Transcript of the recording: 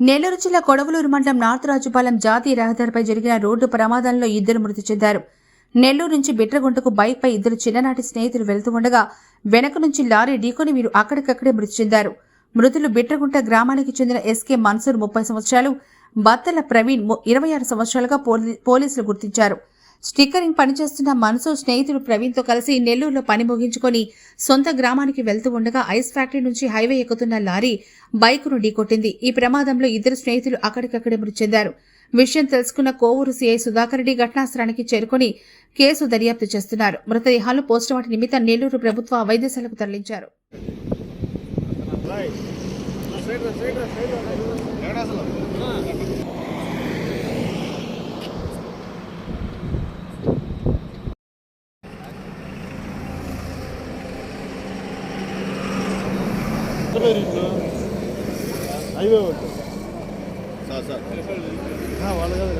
నెల్లూరు జిల్లా కొడవలూరు మండలం నార్త్ రాజుపాలెం జాతీయ రహదారిపై జరిగిన రోడ్డు ప్రమాదంలో ఇద్దరు మృతి చెందారు. నెల్లూరు నుంచి బిట్రగుంటకు బైక్పై ఇద్దరు చిన్ననాటి స్నేహితులు వెళ్తూ ఉండగా వెనక నుంచి లారీ ఢీకొని వీరు అక్కడికక్కడే మృతి చెందారు. మృతులు బిట్రగుంట గ్రామానికి చెందిన ఎస్కే మన్సూర్ ముప్పై సంవత్సరాలు బత్తల ప్రవీణ్ ము- ఇరవై ఆరు సంవత్సరాలుగా పోలీ- పోలీసులు గుర్తించారు. స్టిక్కరింగ్ పనిచేస్తున్న మనసు స్నేహితుడు ప్రవీణ్తో కలిసి నెల్లూరులో పని ముగించుకొని సొంత గ్రామానికి వెళ్తూ ఉండగా ఐస్ ఫ్యాక్టరీ నుంచి హైవే ఎక్కుతున్న లారీ బైకును ఢీకొట్టింది ఈ ప్రమాదంలో ఇద్దరు స్నేహితులు అక్కడికక్కడే మృతి చెందారు విషయం తెలుసుకున్న కోవూరు సీఐ సుధాకర్ రెడ్డి ఘటనాస్థలానికి చేరుకొని కేసు దర్యాప్తు చేస్తున్నారు మృతదేహాలు పోస్టుమార్టం నిమిత్తం నెల్లూరు ప్రభుత్వ వైద్యశాలకు తరలించారు హైవే ఒకటి. Sir sir. వాళ్ళ కదా